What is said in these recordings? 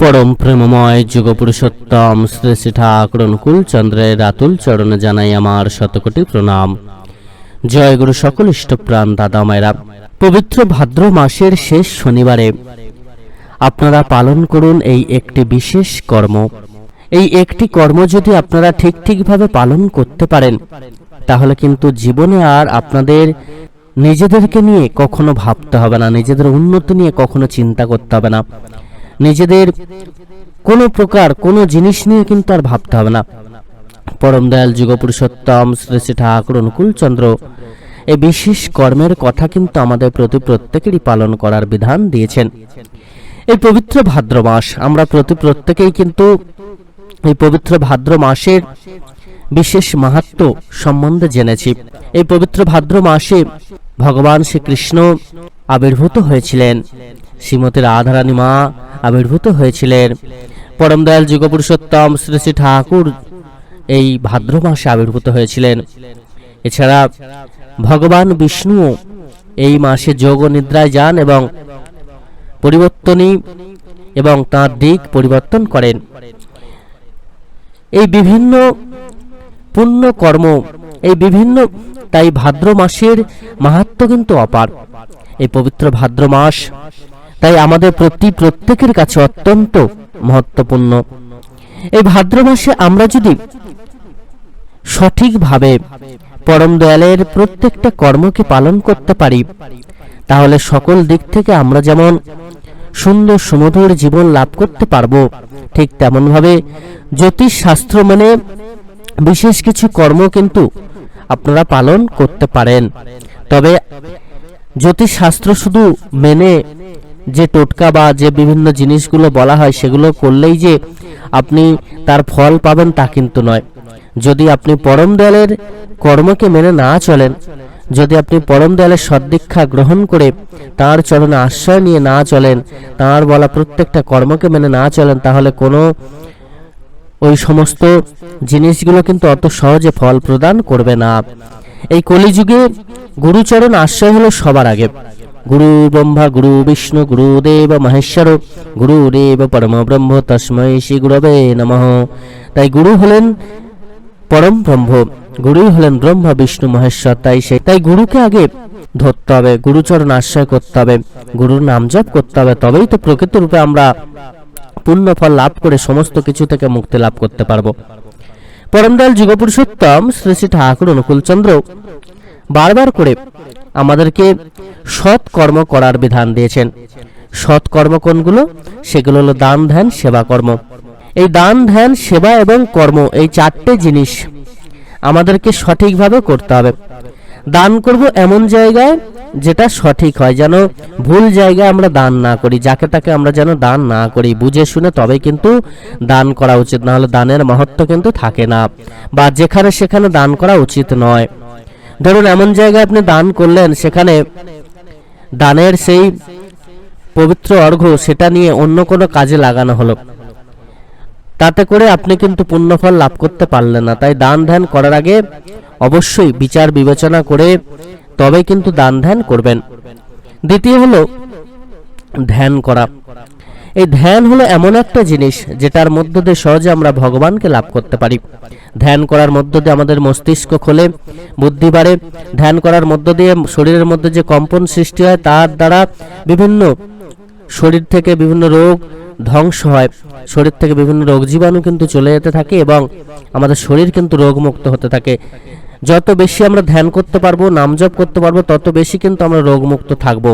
পরম প্রেমময় যুগ পুরুষোত্তম শ্রী শ্রী ঠাকুর অনুকূল চন্দ্রের রাতুল চরণে জানাই আমার শতকোটি প্রণাম। জয় গুরু সকল ইষ্টপ্রাণ দাদা মায়েরা। পবিত্র ভাদ্র মাসের শেষ শনিবারে আপনারা পালন করুন এই একটি বিশেষ কর্ম। এই একটি কর্ম যদি আপনারা ঠিক ঠিকভাবে পালন করতে পারেন, তাহলে কিন্তু জীবনে আর আপনাদের নিজেদেরকে নিয়ে কখনো ভাবতে হবে না, নিজেদের উন্নতি নিয়ে কখনো চিন্তা করতে হবে না। কোনো প্রকার কোনো জিনিস নিয়ে কিন্তু আর ভাবতে হবে না। পরম দয়াল যুগ পুরুষোত্তম শ্রী শ্রী ঠাকুর অনুকূল চন্দ্র এই বিশেষ কর্মের কথা কিন্তু আমাদের প্রতি প্রত্যেকেরই পালন করার বিধান দিয়েছেন। এই পবিত্র ভাদ্র মাস, আমরা প্রতি প্রত্যেকেই কিন্তু এই পবিত্র ভাদ্র মাসের বিশেষ মাহাত্ম সম্বন্ধে জেনেছি। এই পবিত্র ভাদ্র মাসে ভগবান শ্রীকৃষ্ণ আবির্ভূত হয়েছিলেন। শ্রীমতী রাধারানী মা আবির্ভূত হয়েছিলেন। পরম দয়াল যুগ পুরুষোত্তম শ্রী শ্রী ঠাকুর এই ভাদ্র মাসে আবির্ভূত হয়েছিলেন। এছাড়া ভগবান বিষ্ণু এই মাসে যোগ নিদ্রায় যান এবং পরিবর্তনই এবং তার দিক পরিবর্তন করেন। এই বিভিন্ন পুণ্য কর্ম, এই বিভিন্ন তাই ভাদ্র মাসের মাহাত্ম কিন্তু অপার। এই পবিত্র ভাদ্র মাস তাই আমাদের প্রতি প্রত্যেকের কাছে অত্যন্ত মহত্বপূর্ণ। এই ভাদ্র মাসে আমরা যদি সঠিকভাবে পরম দয়ালের প্রত্যেকটা কর্মকে পালন করতে পারি, তাহলে সকল দিক থেকে আমরা যেমন সুন্দর সুমধুর জীবন লাভ করতে পারব, ঠিক তেমনভাবে জ্যোতিষ শাস্ত্র মানে বিশেষ কিছু কর্ম কিন্তু আপনারা পালন করতে পারেন। তবে জ্যোতিষ শাস্ত্র শুধু মেনে যে টোটকা বা যে বিভিন্ন জিনিসগুলো বলা হয় সেগুলো করলেই যে আপনি তার ফল পাবেন তা কিন্তু নয়। যদি আপনি পরম দয়ালের কর্মকে মেনে না চলেন, যদি আপনি পরম দয়ালের সদ্দীক্ষা গ্রহণ করে তার চরণে আশ্রয় নিয়ে না চলেন, তার বলা প্রত্যেকটা কর্মকে মেনে না চলেন, তাহলে কোনো ওই সমস্ত জিনিসগুলো কিন্তু অত সহজে ফল প্রদান করবে না। এই কলিযুগে গুরুচরণ আশ্রয় হলো সবার আগে। গুরু ব্রহ্মা গুরু বিষ্ণু গুরুদেব মহেশ্বর গুরুদেব পরম ব্রহ্ম তস্মৈ শ্রী গুরবে নমঃ তাই গুরু হলেন পরম ব্রহ্ম গুরুই হলেন ব্রহ্মা, বিষ্ণু, মহেশ্বর, তাই সে তাই গুরুকে আগে ধরতে হবে, গুরুচরণ আশ্রয় করতে হবে, গুরুর নাম জপ করতে হবে, তবেই তো প্রকৃত রূপে আমরা পুণ্য ফল লাভ করে সমস্ত কিছু থেকে মুক্তি লাভ করতে পারব। পরমদয়াল যুগপুরুষোত্তম শ্রী শ্রী ঠাকুর অনুকূলচন্দ্র বারবার করে আমাদেরকে সৎ কর্ম করার বিধান দিয়েছেন। সৎ কর্ম কোনগুলো? সেগুলো হলো দান, ধ্যান, সেবা, কর্ম। এই দান, ধ্যান, সেবা এবং কর্ম এই চারটে জিনিস আমাদেরকে সঠিকভাবে করতে হবে। দান করব এমন জায়গায় যেটা সঠিক হয়, যেন ভুল জায়গায় আমরা দান না করি, যাকে তাকে আমরা যেন দান না করি। বুঝে শুনে তবে কিন্তু দান করা উচিত না হলে দানের মহত্ব কিন্তু থাকে না, বা যেখানে সেখানে দান করা উচিত নয়। ধরুন, এমন জায়গায় আপনি দান করলেন, সেখানে দানের সেই পবিত্র অর্ঘ্য সেটা নিয়ে অন্য কোনো কাজে লাগানো হলো। তাতে করে আপনি কিন্তু পুণ্যফল লাভ করতে পারলেন না। তাই দান ধ্যান করার আগে অবশ্যই বিচার বিবেচনা করে তবে কিন্তু দান ধ্যান করবেন। দ্বিতীয় হলো ধ্যান করা। এই ধ্যান হলো এমন একটা জিনিস যেটার মধ্য দিয়ে সহজে আমরা ভগবানকে লাভ করতে পারি। ধ্যান করার মধ্য দিয়ে আমাদের মস্তিষ্ক খোলে, বুদ্ধি বাড়ে। ধ্যান করার মধ্য দিয়ে শরীরের মধ্যে যে কম্পন সৃষ্টি হয়, তার দ্বারা বিভিন্ন শরীর থেকে বিভিন্ন রোগ ধ্বংস হয়। শরীর থেকে বিভিন্ন রোগ জীবাণু কিন্তু চলে যেতে থাকে এবং আমাদের শরীর কিন্তু রোগমুক্ত হতে থাকে। যত বেশি আমরা ধ্যান করতে পারব নাম জপ করতে পারব, তত বেশি কিন্তু আমরা রোগমুক্ত থাকব।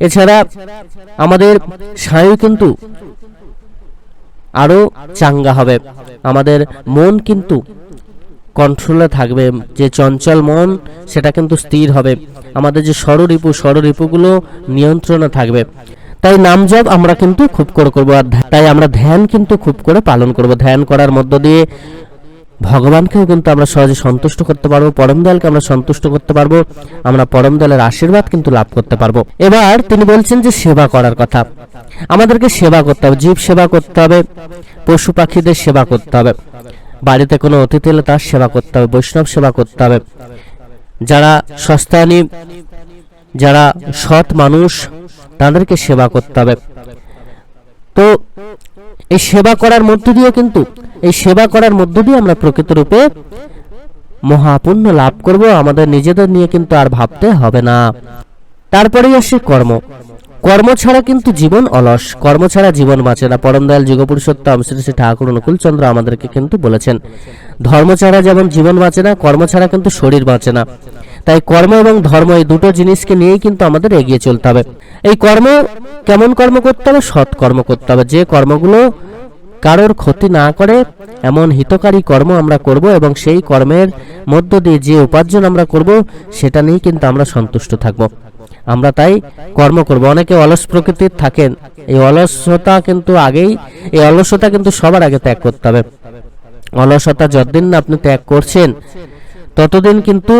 এছাড়া আমাদের স্নায়ু কিন্তু আরও চাঙ্গা হবে। আমাদের মন কিন্তু কন্ট্রোলে থাকবে। যে চঞ্চল মন, সেটা কিন্তু স্থির হবে। আমাদের যে ষড়রিপু ষড়রিপুগুলো নিয়ন্ত্রণে থাকবে। তাই নাম জপ আমরা কিন্তু খুব করে করব। আর তাই আমরা ধ্যান কিন্তু খুব করে পালন করব। ধ্যান করার মধ্য দিয়ে ভগবানকেও কিন্তু আমরা সহজে সন্তুষ্ট করতে পারব, পরম দয়ালকে আমরা সন্তুষ্ট করতে পারব, আমরা পরম দয়ালের আশীর্বাদ কিন্তু লাভ করতে পারব। এবার তিনি বলছেন যে সেবা করার কথা। আমাদেরকে সেবা করতে হবে, জীব সেবা করতে হবে, পশু পাখিদের সেবা করতে হবে। বাড়িতে কোনো অতিথি এলে তার সেবা করতে হবে, বৈষ্ণব সেবা করতে হবে। যারা সস্তানি, যারা সৎ মানুষ, তাদেরকে সেবা করতে হবে। তো এই সেবা করার মধ্য দিয়ে কিন্তু এই সেবা করার মধ্য দিয়ে আমরা প্রকৃত রূপে মহাপুণ্য লাভ করব, আমাদের নিজেদের নিয়ে কিন্তু আর ভাবতে হবে না। তারপরেই আসে কর্ম। কর্ম ছাড়া কিন্তু জীবন অলস। কর্ম ছাড়া জীবন বাঁচে না। পরম দয়াল যুগপুরুষোত্তম শ্রী শ্রী ঠাকুর অনুকূল চন্দ্র আমাদেরকে কিন্তু বলেছেন, ধর্ম ছাড়া যেমন জীবন বাঁচে না, কর্ম ছাড়া কিন্তু শরীর বাঁচে না। তাই কর্ম এবং ধর্ম এই দুটো জিনিসকে নিয়েই কিন্তু আমাদের এগিয়ে চলতে হবে। এই কর্ম কেমন কর্ম করতে হবে? সৎ কর্ম করতে হবে। যে কর্মগুলো কারোর ক্ষতি না করে এমন হিতকারী কর্ম আমরা করব এবং সেই কর্মের মধ্য দিয়ে যে উপার্জন আমরা করব, সেটা নিয়েই কিন্তু আমরা সন্তুষ্ট থাকব। আমরা তাই কর্ম করব। অনেকে অলস প্রকৃতির থাকেন। এই অলসতা কিন্তু আগেই, এই অলসতা কিন্তু সবার আগে ত্যাগ করতে হবে। অলসতা যতদিন না আপনি ত্যাগ করছেন, ততদিন কিন্তু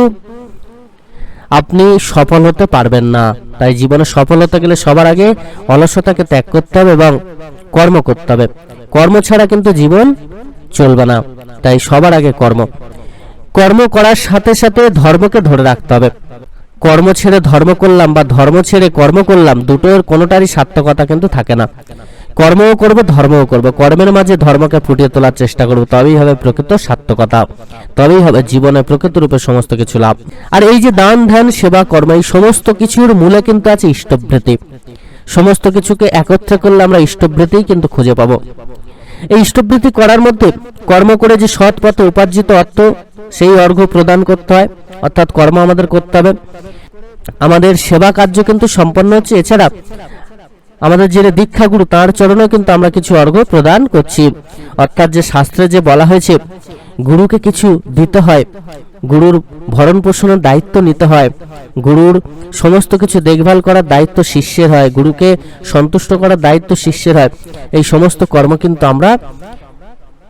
আপনি সফল হতে পারবেন না। তাই জীবনে সফল হতে গেলে সবার আগে অলসতাকে ত্যাগ করতে হবে এবং কর্ম করতে হবে। কর্ম ছাড়া কিন্তু জীবন চলবে না। তাই সবার আগে কর্ম। কর্ম করার সাথে সাথে ধর্মকে ধরে রাখতে হবে। কর্ম ছেড়ে ধর্ম করলাম বা ধর্ম ছেড়ে কর্ম করলাম, দুটোর কোনোটারই সার্থকতা কিন্তু থাকে না। কর্মও করব, ধর্মও করব। কর্মের মাঝে ধর্মকে ফুটিয়ে তোলার চেষ্টা করব, তবেই হবে প্রকৃত সার্থকতা। তবেই হবে জীবনে প্রকৃত রূপে সমস্ত কিছু লাভ। আর এই যে দান, ধ্যান, সেবা, কর্ম, এই সমস্ত কিছুর মূলে কিন্তু আছে ইষ্টভৃতি সমস্ত কিছুকে একত্রে করলে আমরা ইষ্টভৃতিই কিন্তু খুঁজে পাবো। এই ইষ্টবৃত্তি করার মধ্যে কর্ম করে যে সৎ পথে উপার্জিত অর্থ, সেই অর্ঘ্য প্রদান করতে হয়, অর্থাৎ কর্ম আমাদের করতে হবে। আমাদের সেবা কার্য কিন্তু সম্পন্ন হচ্ছে। এছাড়া আমাদের যে দীক্ষাগুরু, তার চরণেও কিন্তু আমরা কিছু অর্ঘ্য প্রদান করছি। অর্থাৎ যে শাস্ত্রে যে বলা হয়েছে, গুরুকে কিছু দিতে হয়, গুরুর ভরণ পোষণের দায়িত্ব নিতে হয়, গুরুর সমস্ত কিছু দেখভাল করার দায়িত্ব শিষ্যের হয়, গুরুকে সন্তুষ্ট করার দায়িত্ব শিষ্যের হয়। এই সমস্ত কর্ম কিন্তু আমরা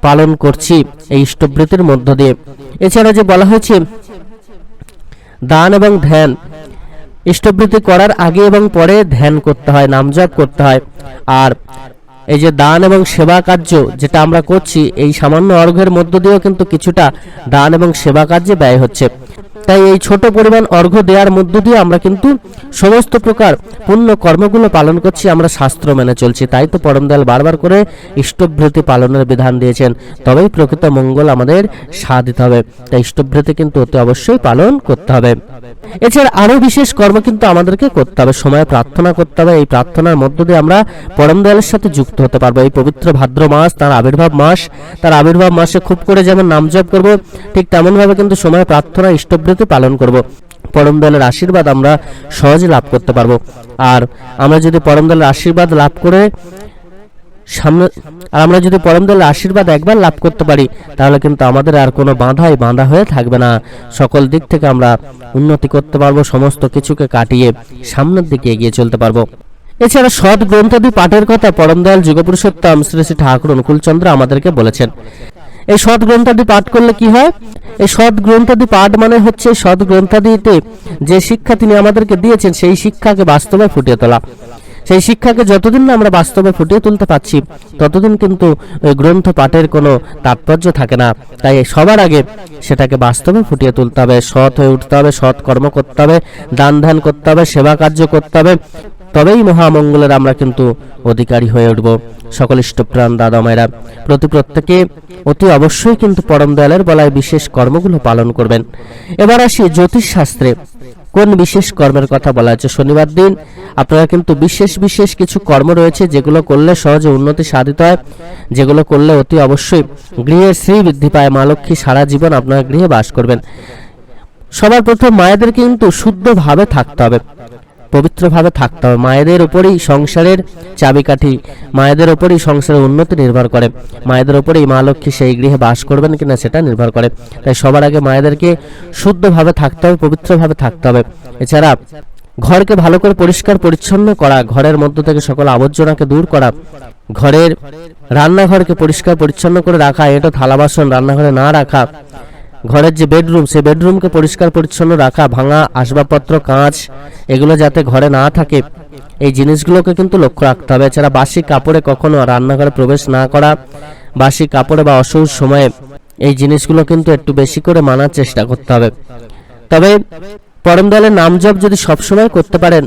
পালন করছি এই ইষ্টবৃত্তির মধ্য দিয়ে। এছাড়া যে বলা হয়েছে, দান এবং ধ্যান ইষ্টবৃত্তি করার আগে এবং পরে ধ্যান করতে হয় নাম জপ করতে হয়। আর এই যে দান এবং সেবা কার্য যেটা আমরা করছি, এই সামান্য অর্ঘের মধ্য দিয়েও কিন্তু কিছুটা দান এবং সেবা কার্যে ব্যয় হচ্ছে। তাই এই ছোট পরিমাণ অর্ঘ্য দেওয়ার মধ্য দিয়ে আমরা কিন্তু সমস্ত প্রকার পুণ্য কর্মগুলো পালন করছি, আমরা শাস্ত্র মেনে চলছি। তাই তো পরম দয়াল বারবার করে ইষ্টভৃতি পালনের বিধান দিয়েছেন। তবেই প্রকৃত মঙ্গল আমাদের সাধিত হবে। তাই ইষ্টভৃতি কিন্তু অতি অবশ্যই পালন করতে হবে। এছাড়া আরও বিশেষ কর্ম কিন্তু আমাদেরকে করতে হবে। সময় প্রার্থনা করতে হবে। এই প্রার্থনার মধ্য দিয়ে আমরা পরম দয়ালের সাথে যুক্ত হতে পারব। এই পবিত্র ভাদ্র মাস, তার আবির্ভাব মাস, তার আবির্ভাব মাসে খুব করে যেমন নাম জপ করব, ঠিক তেমনভাবে কিন্তু সময় প্রার্থনা ইষ্টবৃত্তি পালন করব। পরম দয়ালের আশীর্বাদ আমরা সহজে লাভ করতে পারব। আর আমরা যদি পরম দয়ালের আশীর্বাদ লাভ করে সামনে আর আমরা যদি পরম দলের আশীর্বাদ একবার লাভ করতে পারি, তাহলে কিন্তু আমাদের আর কোনো বাধাই বাঁধা হয়ে থাকবে না। সকল দিক থেকে আমরা উন্নতি করতে পারব, সমস্ত কিছুকে কাটিয়ে সামনের দিকে এগিয়ে চলতে পারব। এছাড়া সৎ গ্রন্থাদি পাঠের কথা পরম দয়াল যুগপুরুষোত্তম শ্রী শ্রী ঠাকুর অনুকূলচন্দ্র আমাদেরকে বলেছেন। এই সৎ গ্রন্থাদি পাঠ করলে কি হয়? এই সৎ গ্রন্থাদি পাঠ মানে হচ্ছে সৎ গ্রন্থাদিতে যে শিক্ষা তিনি আমাদেরকে দিয়েছেন, সেই শিক্ষাকে বাস্তবে ফুটিয়ে তোলা। সেই শিক্ষাকে যতদিন না আমরা বাস্তবে ফুটিয়ে তুলতে পারছি, ততদিন কিন্তু ওই গ্রন্থ পাঠের কোনো তাৎপর্য থাকে না। তাই সবার আগে সেটাকে বাস্তবে ফুটিয়ে তুলতে হবে। সৎ হয়ে উঠতে হবে, সৎ কর্ম করতে হবে, দান ধ্যান করতে হবে, সেবা কার্য করতে হবে। তবেই মহামঙ্গলের আমরা কিন্তু অধিকারী হয়ে উঠব। সকল ইষ্টপ্রাণ দাদা মায়েরা, প্রতি প্রত্যেকে অতি অবশ্যই কিন্তু পরম দয়ালের বলায় বিশেষ কর্মগুলো পালন করবেন। এবার আসি জ্যোতিষ শাস্ত্রে কোন বিশেষ কর্মের কথা বলা হয়েছে? শনিবার দিন আপনারা কিন্তু বিশেষ বিশেষ কিছু কর্ম রয়েছে যেগুলো করলে সহজে উন্নতি সাধিত হয়, যেগুলো করলে অতি অবশ্যই গৃহের শ্রী বৃদ্ধি পায়, মা লক্ষ্মী সারা জীবন আপনারা গৃহে বাস করবেন। সবার প্রথম মায়েদের কিন্তু শুদ্ধভাবে থাকতে হবে। পবিত্রভাবে থাকতে হবে। মায়েদের উপরেই সংসারের চাবিকাঠি, মায়েদের উপরেই সংসারের উন্নতি নির্ভর করে। মায়েদের উপরেই মা লক্ষ্মী সেই গৃহে বাস করবেন কিনা সেটা নির্ভর করে। তাই সবার আগে মায়েদেরকে শুদ্ধভাবে থাকতে হবে, পবিত্রভাবে থাকতে হবে। এছাড়া ঘরকে ভালো করে পরিষ্কার, পরিচ্ছন্ন করা, ঘরের মধ্য থেকে সকল আবর্জনাকে দূর করা, ঘরের রান্নাঘরকে পরিষ্কার, পরিচ্ছন্ন করে রাখা, এটা থালা বাসন রান্নাঘরে না রাখা ঘরের যে বেডরুম সে বেডরুমকে পরিষ্কার পরিচ্ছন্ন রাখা, ভাঙা, আসবাবপত্র, কাঁচ, এগুলো যাতে ঘরে না থাকে, এই জিনিসগুলোকে কিন্তু লক্ষ্য রাখতে হবে। এছাড়া বাসি কাপড়ে কখনো রান্নাঘরে প্রবেশ না করা, বাসি কাপড়ে বা অসুখ সময়ে এই জিনিসগুলো কিন্তু একটু বেশি করে মানার চেষ্টা করতে হবে। তবে পরম দয়ালের নাম জপ যদি সবসময় করতে পারেন,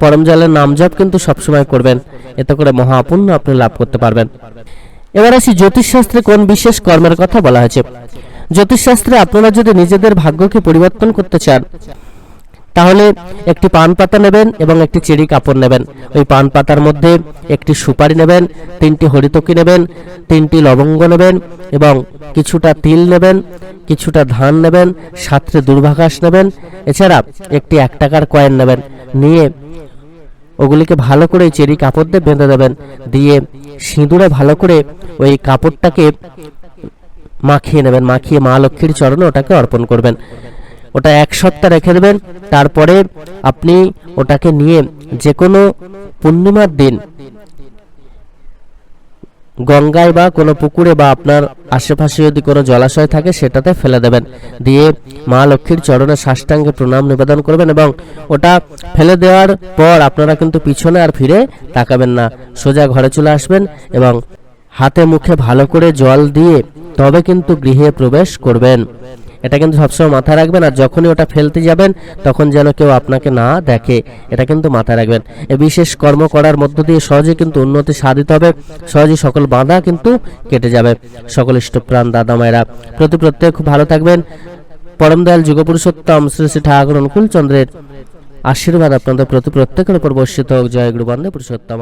পরম জলের নাম জপ কিন্তু সবসময় করবেন। এতে করে মহাপুণ্য আপনি লাভ করতে পারবেন। এবার আসি জ্যোতিষশাস্ত্রে কোন বিশেষ কর্মের কথা বলা হয়েছে। জ্যোতিষশাস্ত্রে আপনারা যদি নিজেদের ভাগ্যকে পরিবর্তন করতে চান, তাহলে একটি পান পাতা নেবেন এবং একটি চেরি কাপড় নেবেন। ওই পান পাতার মধ্যে একটি সুপারি নেবেন, তিনটি হরিতকি নেবেন, তিনটি লবঙ্গ নেবেন এবং কিছুটা তিল নেবেন, কিছুটা ধান নেবেন, সাতটি দুর্ভাঘাস নেবেন। এছাড়া একটি এক টাকার কয়েন নেবেন। নিয়ে ওগুলিকে ভালো করে চেরি কাপড় দিয়ে বেঁধে দেবেন। দিয়ে সিঁদুরে ভালো করে ওই কাপড়টাকে মাখিয়ে নেবেন, মাখিয়ে মা লক্ষ্মীর চরণে ওটাকে অর্পণ করবেন। ওটা এক সপ্তাহ রেখে দেবেন, তারপরে আপনি ওটাকে নিয়ে যে কোনো পূর্ণিমার দিন গঙ্গায় বা কোনো পুকুরে বা আপনার আশেপাশে যদি কোনো জলাশয় থাকে সেটাতে ফেলে দেবেন। দিয়ে মা লক্ষ্মীর চরণে সাষ্টাঙ্গে প্রণাম, নিবেদন করবেন এবং ওটা ফেলে দেওয়ার পর আপনারা কিন্তু পিছনে আর ফিরে তাকাবেন না। সোজা ঘরে চলে আসবেন এবং হাতে মুখে ভালো করে জল দিয়ে তবে কিন্তু গৃহে প্রবেশ করবেন। এটা কিন্তু সবসময় মাথায় রাখবেন আর যখনই ওটা ফেলতে যাবেন, তখন যেন কেউ আপনাকে না দেখে। এটা কিন্তু মাথায় রাখবেন। বিশেষ কর্ম করার মধ্য দিয়ে সহজে কিন্তু উন্নতি সাধিত হবে। সহজে সকল বাধা কিন্তু কেটে যাবে। সকল ইষ্টপ্রাণ দাদা মায়েরা, প্রতি প্রত্যেক খুব ভালো থাকবেন। পরম দয়াল যুগপুরুষোত্তম শ্রী শ্রী ঠাকুর অনুকূল চন্দ্রের আশীর্বাদ আপনাদের প্রতি প্রত্যেকের উপর বর্ষিত হোক। জয় গুরু পুরুষোত্তম